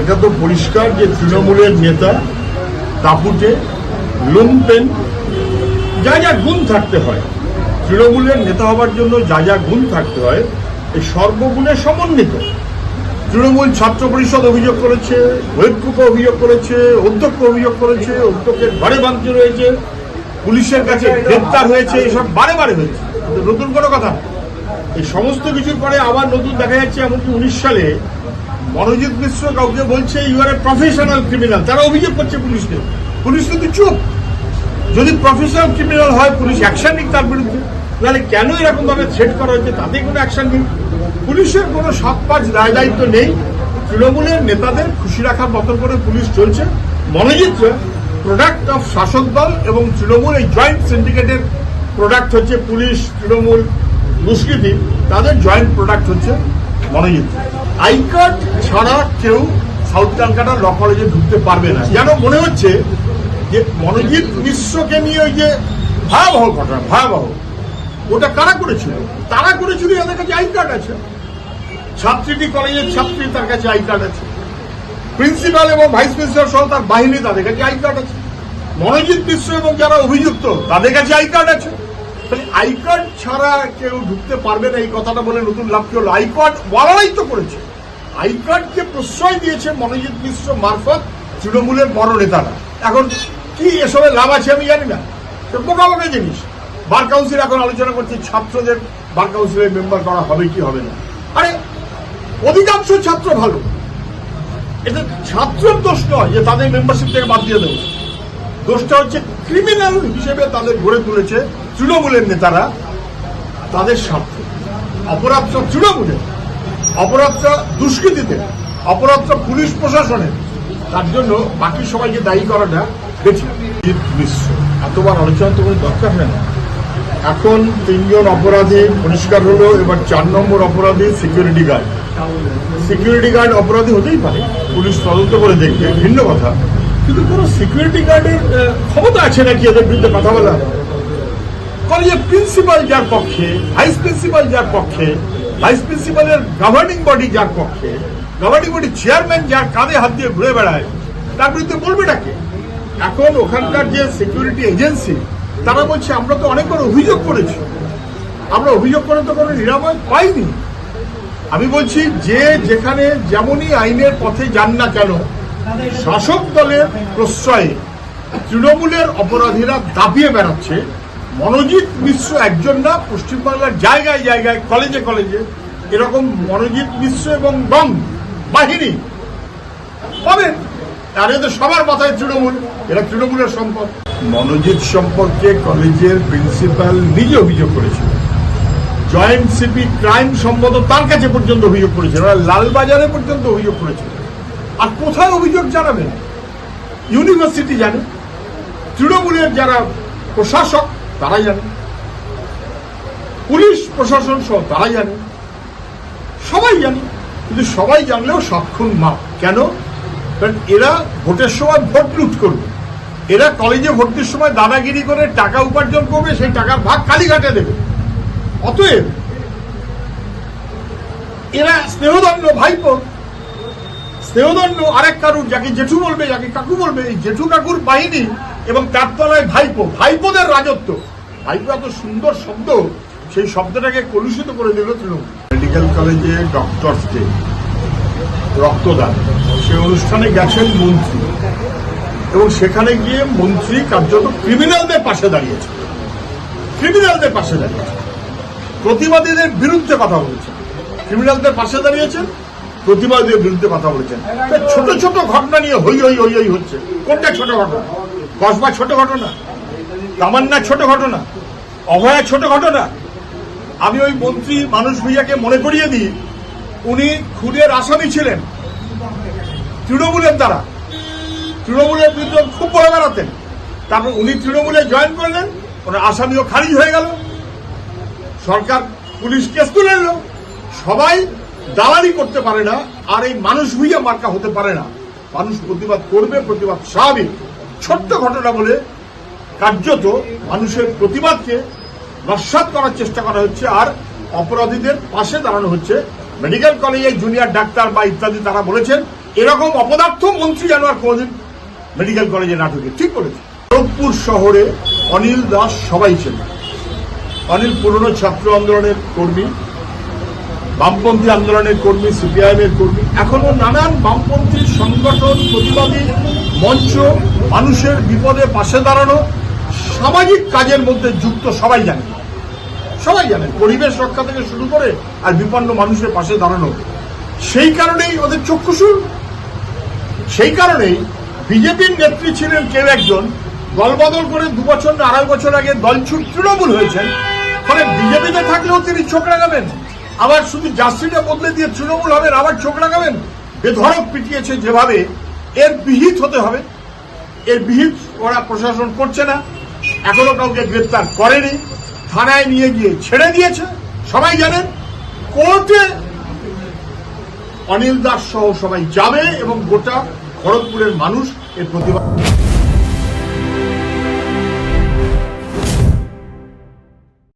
এটা তো পরিষ্কার যে তৃণমূলের নেতা দাপুটে লুমপেন যা যা গুণ থাকতে হয়। তৃণমূলের নেতা হবার জন্য যা যা গুণ থাকতে হয়, এই সর্বগুণে সমন্বিত। তৃণমূল ছাত্র পরিষদ অভিযোগ করেছে ঐক্যকে অভিযোগ করেছে অধ্যক্ষ অভিযোগ করেছে অধ্যক্ষের বারে বাংতি রয়েছে, পুলিশের কাছে গ্রেপ্তার হয়েছে, এসব বারে বারে হয়েছে। নতুন কোনো কথা এই সমস্ত কিছুর পরে আবার নতুন দেখা যাচ্ছে, এমনকি উনিশ সালে মনোজিৎ মিশ্র কাউকে বলছে you are a professional criminal তারা অভিযোগ করছে পুলিশকে। পুলিশ কিন্তু চুপ। যদি প্রফেশনাল ক্রিমিনাল হয়, পুলিশ অ্যাকশন নিক তার বিরুদ্ধে। তাহলে কেন এরকম ভাবে থ্রেট করা হচ্ছে? তাতে কোনো অ্যাকশন নেই। পুলিশের কোনো সাত পাঁচ দায় দায়িত্ব নেই। তৃণমূলের নেতাদের খুশি রাখার মতন করে পুলিশ চলছে। মনোজিৎ প্রোডাক্ট অফ শাসক দল এবং তৃণমূল এই জয়েন্ট সিন্ডিকেটের প্রোডাক্ট হচ্ছে পুলিশ, তৃণমূল, দুষ্কৃতি। তাদের জয়েন্ট প্রোডাক্ট হচ্ছে মনোজিৎ। আই কার্ড ছাড়া কেউ সাউথ ক্যালকাটা ল কলেজে ঢুকতে পারবে না। যেন মনে হচ্ছে যে মনোজিৎ মিশ্রকে নিয়ে ওই যে ভয়াবহ ঘটনা, ভয়াবহ। ওটা কারা করেছিল? তারা করেছিল এদের কাছে আই কার্ড আছে। ছাত্রীটি কলেজের ছাত্রী, তার কাছে আই কার্ড আছে। প্রিন্সিপাল এবং ভাইস প্রিন্সিপাল সহ তার বাহিনী, তাদের কাছে আই কার্ড আছে। মনোজিৎ মিশ্র এবং যারা অভিযুক্ত, তাদের কাছে আই কার্ড আছে। তাহলে আই কার্ড ছাড়া কেউ ঢুকতে পারবে না, এই কথাটা বলে নতুন লাভ কি হলো? বলারাই তো করেছে। আই কার্ডকে প্রশ্রয় দিয়েছে মনোজিৎ মিশ্র মারফত তৃণমূলের বড় নেতারা। এখন কি এসবের লাভ আছে আমি জানি না। বোকা জিনিস। বার কাউন্সিল এখন আলোচনা করছে, ছাত্রদের বার কাউন্সিলের মেম্বার করা হবে কি হবে না। আরে, অধিকাংশ ছাত্র ভালো। এটা ছাত্রের দোষ নয় যে তাদের মেম্বারশিপ থেকে বাদ দিয়ে দেবো। দোষটা হচ্ছে ক্রিমিনাল হিসেবে তাদের গড়ে তুলেছে তৃণমূলের নেতারা তাদের স্বার্থ। অপরাধটা তৃণমূলের, অপরাধটা দুষ্কৃতিতে অপরাধটা পুলিশ প্রশাসনের। তার জন্য বাকি সবাইকে দায়ী করাটা বেশি মিশ্র, এতবার আলোচনা তো কোনো দরকার হয় না। এখন তিনজন অপরাধী পরিষ্কার হলো, এবার চার নম্বর অপরাধী সিকিউরিটি গার্ড সিকিউরিটি গার্ড অপরাধী হতেই পারে, পুলিশ তদন্ত করে দেখবে, ভিন্ন কথা। কিন্তু কোনো সিকিউরিটি গার্ডের ক্ষমতা আছে নাকি এদের বিরুদ্ধে কথা বলা কলেজের প্রিন্সিপাল যার পক্ষে ভাইস প্রিন্সিপাল যার পক্ষে ভাইস প্রিন্সিপালের গভর্নিং বডি যার পক্ষে গভর্নিং বডি চেয়ারম্যান যার কাঁধে হাত দিয়ে ঘুরে বেড়ায়, তার বিরুদ্ধে বলবেটাকে এখন ওখানকার যে সিকিউরিটি এজেন্সি তারা বলছে, আমরা তো অনেকবার অভিযোগ করেছি। আমরা অভিযোগ করে তো কোনো নিরাময় পাইনি। আমি বলছি, যে যেখানে যেমনই আইনের পথে যান না কেন, শাসক দলের প্রশ্রয়ে তৃণমূলের অপরাধীরা দাপিয়ে বেড়াচ্ছে মনোজিৎ মিশ্র একজন না, পশ্চিমবাংলার জায়গায় জায়গায় কলেজে কলেজে এরকম মনোজিৎ মিশ্র এবং গং বাহিনী। পাবেন আর এদের সবার মাথায় তৃণমূল, এরা তৃণমূলের সম্পদ। মনোজিৎ সম্পর্কে কলেজের প্রিন্সিপাল নিজে অভিযোগ করেছিল। জয়েন্ট সিপি ক্রাইম সম্বন্ধ তার কাছে পর্যন্ত অভিযোগ করেছিল, ওরা লালবাজারে পর্যন্ত অভিযোগ করেছিল। আর কোথায় অভিযোগ জানাবেন? ইউনিভার্সিটি জানে। তৃণমূলের যারা প্রশাসক তারা জানে। পুলিশ, প্রশাসন সহ তারা জানে। সবাই জানে। কিন্তু সবাই জানলেও সক্ষম মাপ। কেন? কারণ এরা ভোটের সময় ভোট লুট করবে। এরা কলেজে ভর্তির সময় দাদাগিরি করে টাকা উপার্জন করবে, সেই টাকার ভাগ কালীঘাটে দেবে। অতএব, এরা স্নেহদণ্ড ভাইপো। স্নেহদণ্ড আরেক কারুর, যাকে জেঠু বলবে, যাকে কাকু বলবে, এই জেঠু কাকুর বাহিনী এবং তার তলায় ভাইপো, ভাইপোদের রাজত্ব। ভাইপো এত সুন্দর শব্দ, সেই শব্দটাকে কলুষিত করে দিল তৃণমূল। মেডিকেল কলেজে ডক্টরস ডে রক্তদান। সেই অনুষ্ঠানে গেছেন মন্ত্রী। এবং সেখানে গিয়ে মন্ত্রী কার্যত ক্রিমিনালদের পাশে দাঁড়িয়েছে। ক্রিমিনালদের পাশে দাঁড়িয়েছে। প্রতিবাদীদের বিরুদ্ধে কথা বলেছেন ক্রিমিনালদের পাশে দাঁড়িয়েছেন, প্রতিবাদীদের বিরুদ্ধে কথা বলেছেন। ছোট ছোট ঘটনা নিয়ে হই হই হই হচ্ছে। কোনটা ছোট ঘটনা? কসবা ছোট ঘটনা তামান্না ছোট ঘটনা অভয়া ছোট ঘটনা। আমি ওই মন্ত্রী মানুষ ভূঁইয়াকে মনে করিয়ে দিই, উনি খুনের আসামি ছিলেন তৃণমূলের দ্বারা। তৃণমূলের বিরুদ্ধে খুব বড় বেড়াতেন। তারপর উনি তৃণমূলে জয়েন করলেন, ওনার আসামিও খারিজ হয়ে গেল। সরকার পুলিশ কেস তুলে নিল। সবাই দালালি করতে পারে না, আর এই মানুষ ভুইয়া মার্কা হতে পারে না। মানুষ প্রতিবাদ করবে, প্রতিবাদ স্বাভাবিক। ছোট্ট ঘটনা বলে কার্যত মানুষের প্রতিবাদকে নস্বাত করার চেষ্টা করা হচ্ছে আর অপরাধীদের পাশে দাঁড়ানো হচ্ছে। মেডিকেল কলেজে জুনিয়র ডাক্তার বা ইত্যাদি তারা বলেছেন, এরকম অপদার্থ মন্ত্রী যেন আর কোনোদিন মেডিকেল কলেজে না ঢুকে। ঠিক করেছে খড়গপুর শহরে অনিল দাস সবাই চেনে অনিল পুরনো ছাত্র আন্দোলনের কর্মী বামপন্থী আন্দোলনের কর্মী সিপিআইএম এর কর্মী, এখনও নানান বামপন্থী সংগঠন, প্রতিবাদী মঞ্চ, মানুষের বিপদে পাশে দাঁড়ানো, সামাজিক কাজের মধ্যে যুক্ত সবাই জানে। সবাই জানে, পরিবেশ রক্ষা থেকে শুরু করে আর বিপন্ন মানুষের পাশে দাঁড়ানো। সেই কারণেই ওদের চক্ষুসুর সেই কারণেই বিজেপির নেত্রী ছিলেন কেউ একজন, দলবদল করে দু বছর আড়াই বছর আগে দল তৃণমূল হয়েছেন, ফলে বিজেপিতে থাকলেও তিনি চোখ লাগাবেন আবার শুধু জার্সিটা বদলে দিয়ে তৃণমূল হবেন আবার চোখ লাগাবেন বেধরক পিটিয়েছে যেভাবে, এর বিহিত হতে হবে। এর বিহিত ওরা প্রশাসন করছে না। এখনও কাউকে গ্রেপ্তার করেনি। থানায় নিয়ে গিয়ে ছেড়ে দিয়েছে। সবাই জানেন কোর্টে অনিল দাস সহ সবাই যাবে এবং গোটা খড়গপুরের মানুষ এর প্রতিবাদ